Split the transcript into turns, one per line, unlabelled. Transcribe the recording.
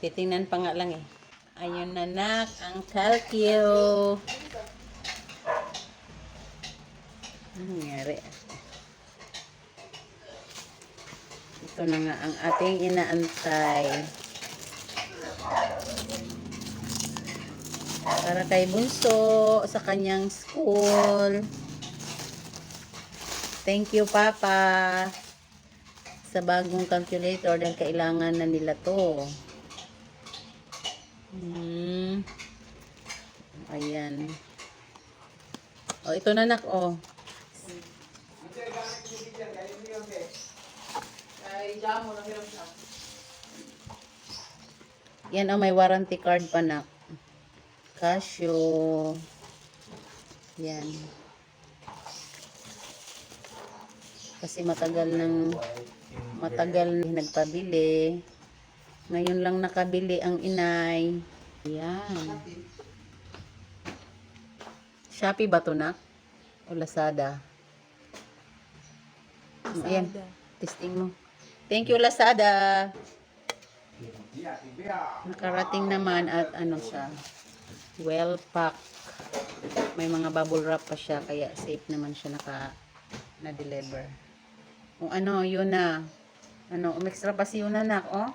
Titingnan pa nga lang eh. Ayun na nak, ang kalkyo. Ano nangyari? Ito na nga ang ating inaantay. Para kay Bunso sa kanyang school. Thank you, Papa, sa bagong calculator dahil kailangan na nila to. Hmm. Ayan. O, ito na nak, oh. Yan, oh, may warranty card pa nak. Casio. Yan. Kasi matagal nang matagal na nagpabili. Ngayon lang nakabili ang inay. Yan. Shopee ba to na? O Lazada? Ayan. Testing mo. Thank you, Lazada. Nakarating naman at ano siya. Well packed. May mga bubble wrap pa siya kaya safe naman siya naka na-deliver. Kung ano, yun na. Ano, umextra pa si yun na, oh.